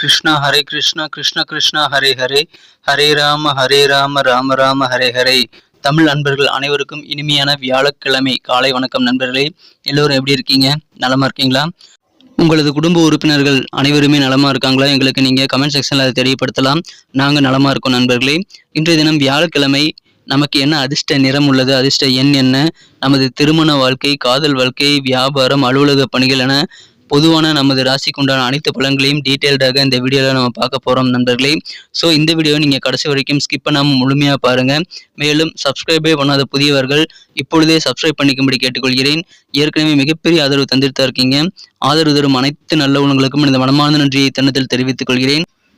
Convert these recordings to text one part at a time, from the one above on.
கிருஷ்ணா ஹரே கிருஷ்ணா கிருஷ்ண கிருஷ்ணா ஹரே ஹரே ஹரே ராம ஹரே ராம ராம ராம ஹரே ஹரே தமிழ் நண்பர்கள் அனைவருக்கும் இனிமையான வியாழக்கிழமை. காலை வணக்கம் நண்பர்களே. எல்லோரும் எப்படி இருக்கீங்க? நலமா இருக்கீங்களா? உங்களது குடும்ப உறுப்பினர்கள் அனைவருமே நலமா இருக்காங்களா? எங்களுக்கு நீங்க கமெண்ட் செக்ஷன்ல அதை தெரியப்படுத்தலாம். நாங்க நலமா இருக்கோம் நண்பர்களே. இன்றைய தினம் வியாழக்கிழமை. நமக்கு என்ன அதிர்ஷ்ட நிறம் உள்ளது? அதிர்ஷ்ட எண் என்ன? நமது திருமண வாழ்க்கை காதல் வாழ்க்கை வியாபாரம் அலுவலக பணிகள் என பொதுவான நமது ராசிக்கு உண்டான அனைத்து பலன்களையும் டீட்டெயில்டாக இந்த வீடியோவில் நம்ம பார்க்க போகிறோம் நண்பர்களே. ஸோ இந்த வீடியோவை நீங்கள் கடைசி வரைக்கும் ஸ்கிப் பண்ணாமல் முழுமையாக பாருங்கள் மேலும் சப்ஸ்கிரைபே பண்ணாத புதியவர்கள் இப்பொழுதே சப்ஸ்கிரைப் பண்ணிக்கும்படி கேட்டுக்கொள்கிறேன். ஏற்கனவே மிகப்பெரிய ஆதரவு தந்துட்டு இருக்கீங்க. ஆதரவு தரும் அனைத்து நல்ல உணவுகளுக்கும் இந்த மனமார்ந்த நன்றியை தன்னத்தில் தெரிவித்துக் கொள்கிறேன்.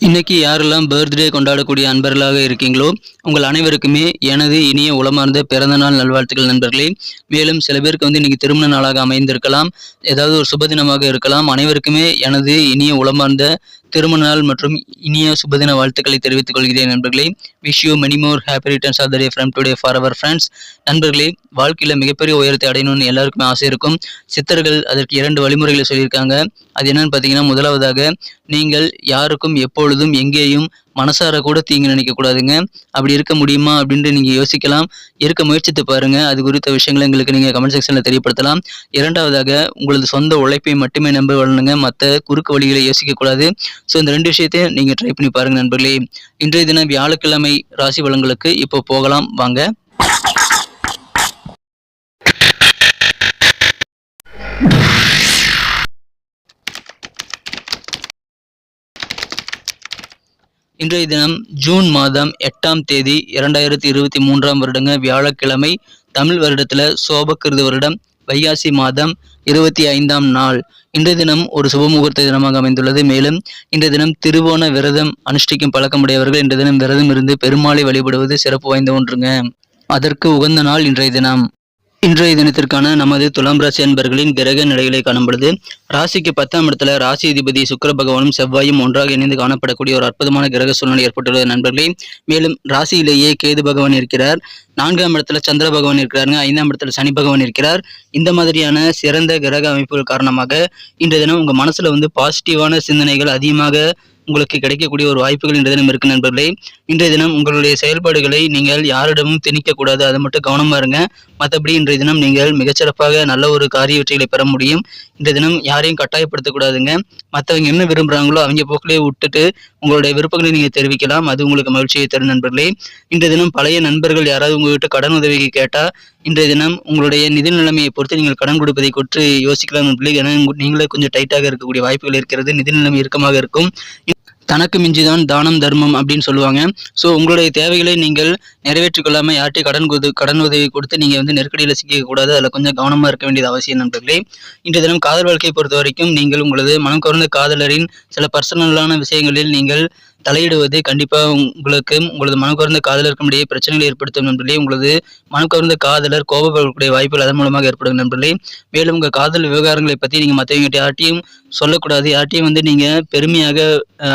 இன்னைக்கு யாரெல்லாம் பர்த்டே கொண்டாடக்கூடிய அன்பர்களாக இருக்கீங்களோ உங்கள் அனைவருக்குமே எனது இனிய உளமார்ந்த பிறந்த நாள் நல்வாழ்த்துக்கள் நண்பர்களே. மேலும் சில பேருக்கு வந்து இன்னைக்கு திருமண நாளாக அமைந்திருக்கலாம் ஏதாவது ஒரு சுபதினமாக இருக்கலாம். அனைவருக்குமே எனது இனிய உளமார்ந்த திருமண நாள் மற்றும் இனிய சுபதின வாழ்த்துக்களை தெரிவித்துக் கொள்கிறேன் நண்பர்களே. Wish you many more happy returns of the day from today for our friends நண்பர்களே வாழ்க்கையில் மிகப்பெரிய உயரத்தை அடையணும்னு எல்லாருக்குமே ஆசை இருக்கும். சித்தர்கள் அதற்கு இரண்டு வழிமுறைகளை சொல்லியிருக்காங்க. அது என்னன்னு பார்த்தீங்கன்னா முதலாவதாக நீங்கள் யாருக்கும் எப்பொழுதும் எங்கேயும் மனசார கூட தீங்கு நினைக்கக்கூடாதுங்க அப்படி இருக்க முடியுமா அப்படின்ட்டு நீங்கள் யோசிக்கலாம். இருக்க முயற்சித்து பாருங்க. அது குறித்த விஷயங்களை எங்களுக்கு நீங்கள் கமெண்ட் செக்ஷனில் தெரியப்படுத்தலாம். இரண்டாவதாக உங்களது சொந்த உழைப்பை மட்டுமே நம்ப வரணுங்க மற்ற குறுக்கு வழிகளை யோசிக்கக்கூடாது ஸோ இந்த ரெண்டு விஷயத்தையும் நீங்கள் ட்ரை பண்ணி பாருங்கள் நண்பர்களே. இன்றைய தினம் வியாழக்கிழமை ராசி வளங்களுக்கு இப்போ போகலாம். வாங்க. இன்றைய தினம் ஜூன் மாதம் எட்டாம் தேதி இரண்டாயிரத்தி இருபத்தி மூன்றாம் வருடங்க வியாழக்கிழமை தமிழ் வருடத்துல சோபக்கிருது வருடம் வைகாசி மாதம் இருபத்தி ஐந்தாம் நாள். இன்றைய தினம் ஒரு சுபமுகூர்த்த தினமாக அமைந்துள்ளது. மேலும் இன்றைய தினம் திருவோண விரதம் அனுஷ்டிக்கும் பழக்கமுடையவர்கள் இன்றைய தினம் விரதம் இருந்து பெருமாளை வழிபடுவது சிறப்பு வாய்ந்த ஒன்றுங்க. அதற்கு உகந்த நாள் இன்றைய தினம். இன்றைய தினத்திற்கான நமது துலாம் ராசி அன்பர்களின் கிரக நிலைகளை காணப்படுது ராசிக்கு பத்தாம் இடத்துல ராசி அதிபதி சுக்கர பகவானும் செவ்வாயும் ஒன்றாக இணைந்து காணப்படக்கூடிய ஒரு அற்புதமான கிரக சூழ்நிலை ஏற்பட்டுள்ளது நண்பர்களே. மேலும் ராசியிலேயே கேது பகவான் இருக்கிறார். நான்காம் இடத்துல சந்திர பகவான் இருக்கிறாருங்க. ஐந்தாம் இடத்துல சனி பகவான் இருக்கிறார். இந்த மாதிரியான சிறந்த கிரக அமைப்புகள் காரணமாக இன்றைய தினம் உங்க மனசுல வந்து பாசிட்டிவான சிந்தனைகள் அதிகமாக உங்களுக்கு கிடைக்கக்கூடிய ஒரு வாய்ப்புகள் இன்றைய தினம் இருக்கு நண்பர்களே. இன்றைய தினம் உங்களுடைய செயல்பாடுகளை நீங்கள் யாரிடமும் திணிக்க கூடாது அதை மட்டும் கவனமா இருங்க. மற்றபடி இன்றைய தினம் நீங்கள் மிகச்சிறப்பாக நல்ல ஒரு காரிய வெற்றிகளை பெற முடியும். இன்றைய தினம் யாரையும் கட்டாயப்படுத்தக்கூடாதுங்க. மற்றவங்க என்ன விரும்புகிறாங்களோ அவங்க போக்கிலே விட்டுட்டு உங்களுடைய விருப்பங்களை நீங்கள் தெரிவிக்கலாம். அது உங்களுக்கு மகிழ்ச்சியை தரும் நண்பர்களே. இன்றைய தினம் பழைய நண்பர்கள் யாராவது உங்ககிட்ட கடன் உதவிக்கு கேட்டால் இன்றைய தினம் உங்களுடைய நிதி நிலைமையை பொறுத்து நீங்கள் கடன் கொடுப்பதை குறித்து யோசிக்கலாம் நண்பர்களே. ஏன்னா நீங்களே கொஞ்சம் டைட்டாக இருக்கக்கூடிய வாய்ப்புகள் இருக்கிறது. நிதி நிலைமை இறுக்கமாக இருக்கும். தனக்கு மிஞ்சிதான் தானம் தர்மம் அப்படின்னு சொல்லுவாங்க. ஸோ உங்களுடைய தேவைகளை நீங்கள் நிறைவேற்றிக் கொள்ளாமல் யார்ட்டையும் கடன் கொடு கடன் உதவி கொடுத்து நீங்கள் வந்து நெருக்கடியில் சிக்க கூடாது அதில் கொஞ்சம் கவனமாக இருக்க வேண்டியது அவசியம் நண்பர்களே. இன்றைய தினம் காதல் வாழ்க்கையை பொறுத்த வரைக்கும் நீங்கள் உங்களது மனம் கவர்ந்த காதலரின் சில பர்சனலான விஷயங்களில் நீங்கள் தலையிடுவது கண்டிப்பாக உங்களுக்கு உங்களது மனக்குறந்த காதலருக்கும் இடையே பிரச்சனைகளை ஏற்படுத்தும் நண்பர்களே. உங்களது மனக்குறந்த காதலர் கோபப்படக்கூடிய வாய்ப்புகள் அதன் மூலமாக ஏற்படும் நண்பர்களே. மேலும் உங்கள் காதல் விவகாரங்களை பற்றி நீங்கள் மற்றவங்ககிட்ட யார்ட்டையும் சொல்லக்கூடாது. யார்ட்டையும் வந்து நீங்கள் பெருமையாக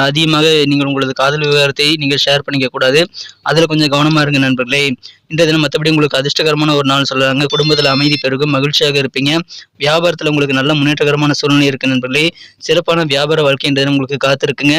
அதிகமாக நீங்கள் உங்களது காதல் விவகாரத்தை நீங்கள் ஷேர் பண்ணிக்க கூடாது அதில் கொஞ்சம் கவனமாக இருங்க நண்பர்களே. இந்த தினம் மற்றபடி உங்களுக்கு அதிர்ஷ்டகரமான ஒரு நாள் சொல்கிறாங்க குடும்பத்தில் அமைதி பெருகும் மகிழ்ச்சியாக இருப்பீங்க. வியாபாரத்தில் உங்களுக்கு நல்ல முன்னேற்றகரமான சூழ்நிலை இருக்குது நண்பர்களே. சிறப்பான வியாபார வாழ்க்கை இந்த தினம் உங்களுக்கு காத்திருக்குங்க.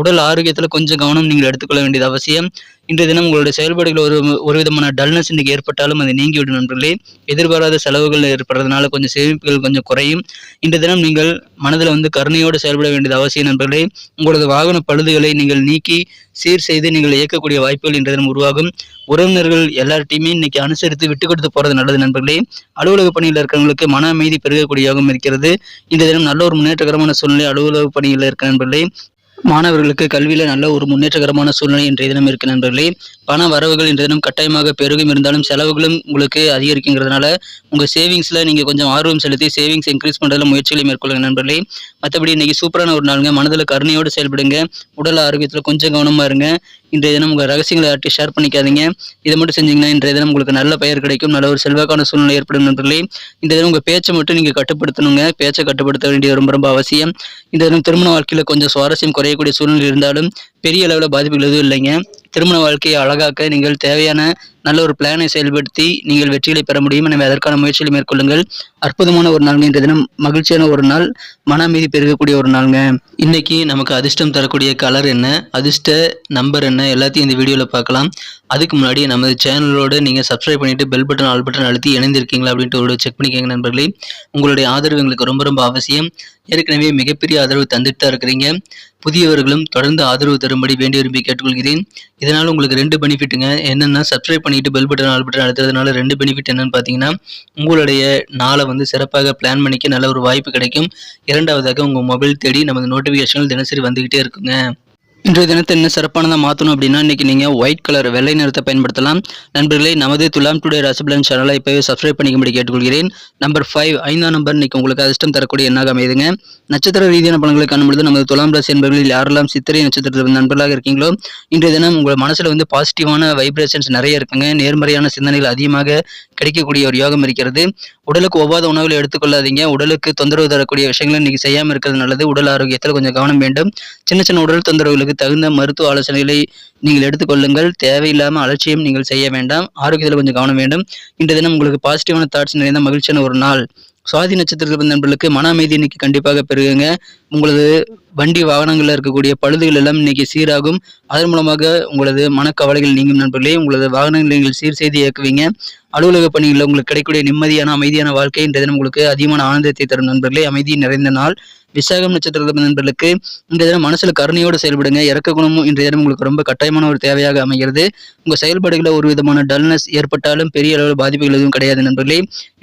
உடல் ஆரோக்கியத்தில் கொஞ்சம் கவனம் நீங்கள் எடுத்துக்கொள்ள வேண்டியது அவசியம். இன்றைய தினம் உங்களுடைய செயல்பாடுகள் ஒரு ஒரு விதமான டல்னஸ் இன்றைக்கி ஏற்பட்டாலும் அது நீங்கிவிடும் நண்பர்களே. எதிர்பாராத செலவுகள் ஏற்படுறதுனால கொஞ்சம் சேமிப்புகள் கொஞ்சம் குறையும். இன்றைய தினம் நீங்கள் மனதில் வந்து கருணையோடு செயல்பட வேண்டியது அவசியம் நண்பர்களே. உங்களது வாகன பழுதுகளை நீங்கள் நீக்கி சீர் செய்து நீங்கள் இயக்கக்கூடிய வாய்ப்புகள் இன்றைய தினம் உருவாகும். உறவினர்கள் எல்லார்ட்டையுமே இன்னைக்கு அனுசரித்து விட்டு கொடுத்து போகிறது நல்லது நண்பர்களே. அலுவலக பணியில் இருக்கிறவங்களுக்கு மன அமைதி பெருகக்கூடிய யோகம் இருக்கிறது. இந்த தினம் நல்ல ஒரு முன்னேற்றகரமான சூழ்நிலை அலுவலக பணியில் இருக்க நண்பர்களே. மாணவர்களுக்கு கல்வியில நல்ல ஒரு முன்னேற்றகரமான சூழ்நிலை இன்றைய தினம் இருக்கு நண்பர்களே. பண வரவுகள் இன்றைய தினம் கட்டாயமாக பெருகும். இருந்தாலும் செலவுகளும் உங்களுக்கு அதிகரிக்குங்கிறதுனால உங்க சேவிங்ஸ்ல நீங்க கொஞ்சம் ஆர்வம் செலுத்தி சேவிங்ஸ் இன்க்ரீஸ் பண்றதுல முயற்சிகளை மேற்கொள்ளுங்க நண்பர்களே. மற்றபடி இன்னைக்கு சூப்பரான ஒரு நாளுங்க. மனதில் கருணையோடு செயல்படுங்க. உடல் ஆரோக்கியத்தில் கொஞ்சம் கவனமா இருங்க. இன்றைய தினம் உங்கள் ரகசியங்களை யார்ட்டும் ஷேர் பண்ணிக்காதீங்க. இதை மட்டும் செஞ்சீங்கன்னா இன்றைய தினம் உங்களுக்கு நல்ல பெயர் கிடைக்கும். நல்ல ஒரு செல்வாக்கான சூழ்நிலை ஏற்படும் நண்பர்களே. இந்த தினம் உங்கள் பேச்சை மட்டும் நீங்கள் கட்டுப்படுத்தணுங்க. பேச்சை கட்டுப்படுத்த வேண்டியது ரொம்ப ரொம்ப அவசியம். இந்த தினம் திருமண வாழ்க்கையில் கொஞ்சம் சுவாரஸ்யம் குறையக்கூடிய சூழ்நிலை இருந்தாலும் பெரிய அளவில் பாதிப்புகள் எதுவும் இல்லைங்க. திருமண வாழ்க்கையை அழகாக்க நீங்கள் தேவையான நல்ல ஒரு பிளானை செயல்படுத்தி நீங்கள் வெற்றிகளை பெற முடியும். எனவே அதற்கான முயற்சிகளை மேற்கொள்ளுங்கள். அற்புதமான ஒரு நாள் இன்றைய தினம். மகிழ்ச்சியான ஒரு நாள். மன அமைதி பெருகக்கூடிய ஒரு நாளுங்க. இன்னைக்கு நமக்கு அதிர்ஷ்டம் தரக்கூடிய கலர் என்ன? அதிர்ஷ்ட நம்பர் என்ன? எல்லாத்தையும் இந்த வீடியோவில் பார்க்கலாம். அதுக்கு முன்னாடி நமது சேனலோடு நீங்கள் சப்ஸ்கிரைப் பண்ணிட்டு பெல் பட்டன் ஆல் பட்டன் அழுத்தி இணைந்திருக்கீங்களா அப்படின்ட்டு ஒரு செக் பண்ணிக்கோங்க நண்பர்களே. உங்களுடைய ஆதரவு எங்களுக்கு ரொம்ப ரொம்ப அவசியம். ஏற்கனவே மிகப்பெரிய ஆதரவு தந்துட்டு தான் இருக்கிறீங்க. புதியவர்களும் தொடர்ந்து ஆதரவு தரும்படி வேண்டி விரும்பி கேட்டுக்கொள்கிறேன். இதனால் உங்களுக்கு ரெண்டு பெனிஃபிட்டுங்க என்னென்னா சப்ஸ்கிரைப் பண்ணிட்டு பெல் பட்டன் ஆல் பட்டன் அழுத்துறதுனால ரெண்டு பெனிஃபிட் என்னன்னு பார்த்தீங்கன்னா உங்களுடைய நாளை வந்து சிறப்பாக பிளான் பண்ணிக்க நல்ல ஒரு வாய்ப்பு கிடைக்கும். இரண்டாவதாக உங்கள் மொபைல் தேடி நமது நோட்டிஃபிகேஷன்கள் தினசரி வந்துக்கிட்டே இருக்குங்க. இன்றைய தினத்தை என்ன சிறப்பானதாக மாற்றணும் அப்படின்னா இன்னைக்கு நீங்கள் ஒயிட் கலர் வெள்ளை நிறத்தை பயன்படுத்தலாம். நண்பர்களே நமது துலாம் டுடே ரசபலன் சேனலை இப்போவே சப்ஸ்கிரைப் பண்ணிக்கும்படி கேட்டுக்கொள்கிறேன். நம்பர் ஃபைவ் ஐந்தாம் நம்பர் இன்னைக்கு உங்களுக்கு அதிர்ஷ்டம் தரக்கூடிய எண்ணாக அமையுதுங்க? நட்சத்திர ரீதியான பலன்களை காணும்பொழுது நமது துலாம் ராசி என்பவர்களில் யாரெல்லாம் சித்திரை நட்சத்திரத்தில் நண்பர்களாக இருக்கீங்களோ இன்றைய தினம் உங்கள் மனசில் வந்து பாசிட்டிவான வைப்ரேஷன்ஸ் நிறைய இருக்குங்க. நேர்மறையான சிந்தனைகள் அதிகமாக கிடைக்கக்கூடிய ஒரு யோகம் இருக்கிறது. உடலுக்கு ஒவ்வாத உணவுகளை எடுத்துக்கொள்ளாதீங்க. உடலுக்கு தொந்தரவு தரக்கூடிய விஷயங்களை இன்னைக்கு செய்யாமல் இருக்கிறது நல்லது. உடல் ஆரோக்கியத்தில் கொஞ்சம் கவனம் வேண்டும். சின்ன சின்ன உடல் தொந்தரவுகளுக்கு தகுந்த மருத்துவ ஆலோசனைகளை நீங்கள் எடுத்துக்கொள்ளுங்கள். தேவையில்லாமல் அலட்சியம் நீங்கள் செய்ய வேண்டாம். ஆரோக்கியத்தில் கொஞ்சம் கவனம் வேண்டும். இன்றைய தினம் உங்களுக்கு பாசிட்டிவான தாட்ஸ் நிறைந்த மகிழ்ச்சியான ஒரு நாள். சுவாதி நட்சத்திரத்தில் நண்பர்களுக்கு மன அமைதி இன்னைக்கு கண்டிப்பாக பெருகுங்க. உங்களது வண்டி வாகனங்களில் இருக்கக்கூடிய பழுதுகள் எல்லாம் இன்னைக்கு சீராகும். அதன் மூலமாக உங்களது மனக்கவலைகள் நீங்கும் நண்பர்களே. உங்களது வாகனங்களை நீங்கள் சீர் செய்து இயக்குவீங்க. அலுவலக பணிகளில் உங்களுக்கு கிடைக்கக்கூடிய நிம்மதியான அமைதியான வாழ்க்கை இன்றைய தினம் உங்களுக்கு அதிகமான ஆனந்தத்தை தரும் நண்பர்களே. அமைதி நிறைந்த நாள். விசாகம் நட்சத்திரத்தில் நண்பர்களுக்கு இன்றைய தினம் மனசுல கருணையோடு செயல்படுங்க. இறக்க குணமும் இன்றைய தினம் உங்களுக்கு ரொம்ப கட்டாயமான ஒரு தேவையாக அமைகிறது. உங்க செயல்பாடுகளில் ஒரு விதமான டல்னஸ் ஏற்பட்டாலும் பெரிய அளவில் பாதிப்புகள் எதுவும் கிடையாது நண்பர்களே.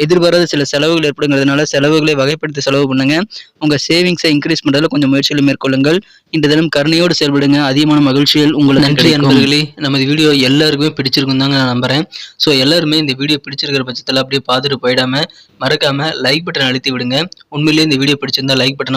எதிர்பாராத சில செலவுகள் ஏற்படுங்கிறதுனால செலவுகளை வகைப்படுத்தி செலவு பண்ணுங்க. உங்க சேவிங்ஸை இன்க்ரீஸ் பண்றதுல கொஞ்சம் முயற்சிகளை மேற்கொள்ளுங்கள். இந்த தினம் கருணையோடு செயல்படுங்க. அதிகமான மகிழ்ச்சிகள் உங்களுக்கு நன்றி நண்பர்களே. நமது வீடியோ எல்லாருக்குமே பிடிச்சிருக்கும் தாங்க நான் நம்புறேன். ஸோ எல்லாருமே இந்த வீடியோ பிடிச்சிருக்கிற பட்சத்தில் அப்படியே பார்த்துட்டு போயிடாம மறக்காம லைக் பட்டன் அழுத்தி விடுங்க. உண்மையிலேயே இந்த வீடியோ பிடிச்சிருந்தா லைக் பட்டனை